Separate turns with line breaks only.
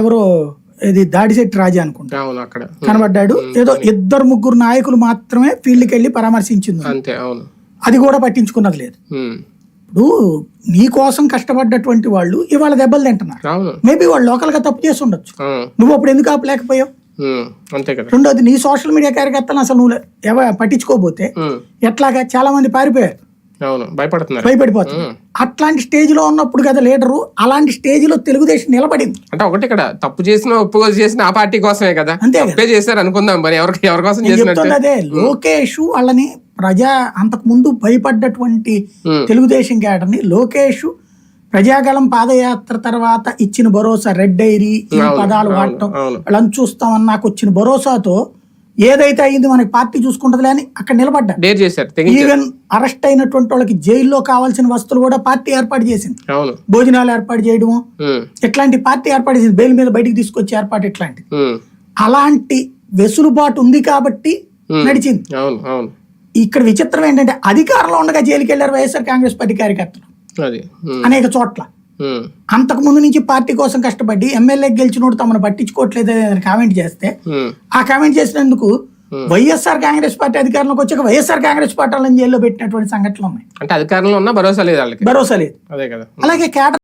ఎవరో ఇది దాడిశెట్టి రాజా అనుకుంటా.
అవును అక్కడ.
కనబడ్డాడు. ఏదో ఇద్దరు ముగ్గురు నాయకులు మాత్రమే ఫీల్డ్కి వెళ్ళి పరామర్శించింది.
అంతే అవును.
అది కూడా పట్టించుకున్నది లేదు. ఇప్పుడు నీ కోసం కష్టపడ్డటువంటి వాళ్ళు ఇవాళ దెబ్బలు తింటున్నారు. మేబీ వాళ్ళు లోకల్గా తప్పు చేసి ఉండొచ్చు. నువ్వు అప్పుడు ఎందుకు ఆపలేకపోయావు.
అంతే కదా.
రెండోది నీ సోషల్ మీడియా కార్యకర్తలు అసలు నువ్వు ఎవ పట్టించుకోకపోతే
ఉమ్.
ఎట్లాగా? చాలా మంది పారిపోయారు.
అవును భయపడుతున్నారు.
భయపడిపోతారు అట్లాంటి స్టేజ్లో ఉన్నప్పుడు కదా లీడరు అలాంటి స్టేజ్లో తెలుగుదేశం నిలబడింది.
అంటే ఒకటి ఇక్కడ తప్పు చేసిన ఒప్పు చేసిన ఆ పార్టీ కోసమే కదా.
అంతే.
తప్పే చేశారు అనుకుందాం మరి ఎవరికి ఎవరి కోసం చేసినట్టు.
లోకేష్ వాళ్ళని ప్రజా అంతకు ముందు భయపడ్డటువంటి. తెలుగుదేశం క్యాడర్ని లోకేష్ ప్రజాగళం పాదయాత్ర తర్వాత ఇచ్చిన భరోసా రెడ్ డైరీ ఈ పదాలు వాడటం. వాళ్ళని చూస్తామని నాకు వచ్చిన భరోసాతో ఏదైతే అయింది మనకి పార్టీ చూసుకుంటదిలే అని అక్కడ నిలబడ్డా
డేర్ చేశారు తెగించారు.
ఈవెన్ అరెస్ట్ అయినటువంటి వాళ్ళకి జైల్లో కావాల్సిన వస్తువులు కూడా పార్టీ ఏర్పాటు చేసింది. భోజనాలు ఏర్పాటు చేయడము. ఇట్లాంటి పార్టీ ఏర్పాటు చేసింది? బెయిల్ మీద బయటికి తీసుకొచ్చే ఏర్పాటు ఇట్లాంటి. అలాంటి వెసులుబాటు ఉంది కాబట్టి నడిచింది. ఇక్కడ విచిత్రం ఏంటంటే అధికారంలో ఉండగా జైలుకి వెళ్ళారు వైఎస్ఆర్ కాంగ్రెస్ పార్టీ కార్యకర్తలు. అనేక చోట్ల. అంతకు ముందు నుంచి పార్టీ కోసం కష్టపడి ఎమ్మెల్యే గెలిచినోడు తమను పట్టించుకోవట్లేదు అని కామెంట్ చేస్తే
ఉమ్.
ఆ కామెంట్ చేసినందుకు వైఎస్ఆర్ కాంగ్రెస్ పార్టీ అధికారంలోకి వచ్చాక వైఎస్ఆర్ కాంగ్రెస్ పార్టీ వాళ్ళని జైల్లో పెట్టినటువంటి సంఘటనలు ఉన్నాయి.
అంటే అధికారంలో ఉన్న భరోసా లేదు వాళ్ళకి.
భరోసా లేదు.
అదే కదా.
అలాగే కేడర్